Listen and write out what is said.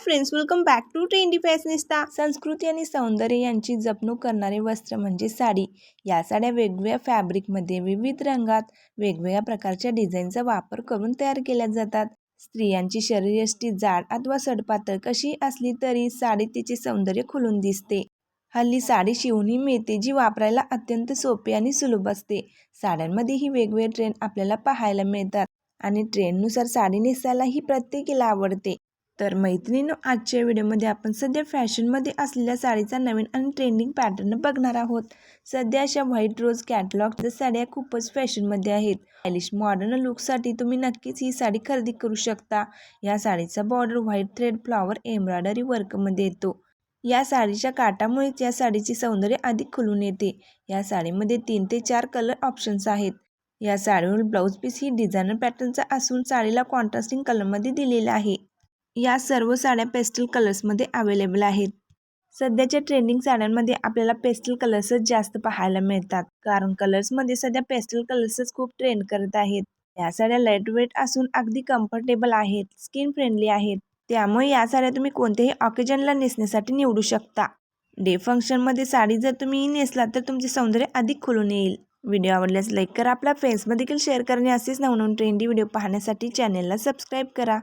Friends welcome back to trendy fashionista संस्कृती आणि सौंदर्य यांची जपणूक करणारे वस्त्र म्हणजे साडी. या साड्या वेगवेगळ्या फॅब्रिकमध्ये विविध रंगात वेगवेगळ्या प्रकारच्या डिझाईनचा वापर करून तयार केल्या जातात. स्त्रियांची शरीरयष्टी जाड अथवा सडपातळ कशी असली तरी साडी तिचे सौंदर्य खुलून दिसते. हल्ली साडी शिवणी मिळते जी वापरायला अत्यंत सोपी आणि सुलभ असते. साड्यांमध्येही वेगवेगळे ट्रेंड आपल्याला पाहायला मिळतात आणि ट्रेंडनुसार साडी नेसायलाही प्रत्येकीला आवडते. तर मैत्रिणींनो आजच्या व्हिडिओमध्ये आपण सध्या फॅशनमध्ये असलेल्या साडीचा नवीन आणि ट्रेंडिंग पॅटर्न बघणार आहोत. सध्या अशा व्हाईट रोज कॅटलॉगच्या साड्या खूपच फॅशनमध्ये आहेत. स्टायलिश मॉडर्न लुकसाठी तुम्ही नक्कीच ही साडी खरेदी करू शकता. या साडीचा border white thread flower embroidery वर्कमध्ये येतो. या साडीच्या काटामुळेच या साडीचे सौंदर्य अधिक खुलून येते. या साडीमध्ये तीन ते चार कलर ऑप्शन्स आहेत. या साडीवर ब्लाऊज पीस ही डिझायनर पॅटर्नचा असून साडीला कॉन्ट्रास्टिंग कलरमध्ये दिलेला आहे. या सर्व साड्या पेस्टल कलर्समध्ये अवेलेबल आहेत. सध्याच्या ट्रेंडिंग साड्यांमध्ये आपल्याला पेस्टल कलर्सच जास्त पाहायला मिळतात. कारण कलर्समध्ये सध्या पेस्टल कलर्सच खूप ट्रेंड करत आहेत. या साड्या लाइट वेट असून अगदी कम्फर्टेबल आहेत स्किन फ्रेंडली आहेत. त्यामुळे या साड्या तुम्ही कोणत्याही ऑकेजनला नेसण्यासाठी निवडू शकता. डे फंक्शनमध्ये साडी जर तुम्ही नेसला तर तुमचे सौंदर्य अधिक खुलून येईल. व्हिडिओ आवडल्यास लाईक करा. आपल्या फेसमध्ये देखील शेअर करणे असेच नवनवीन ट्रेंडी व्हिडिओ पाहण्यासाठी चॅनेलला सबस्क्राईब करा.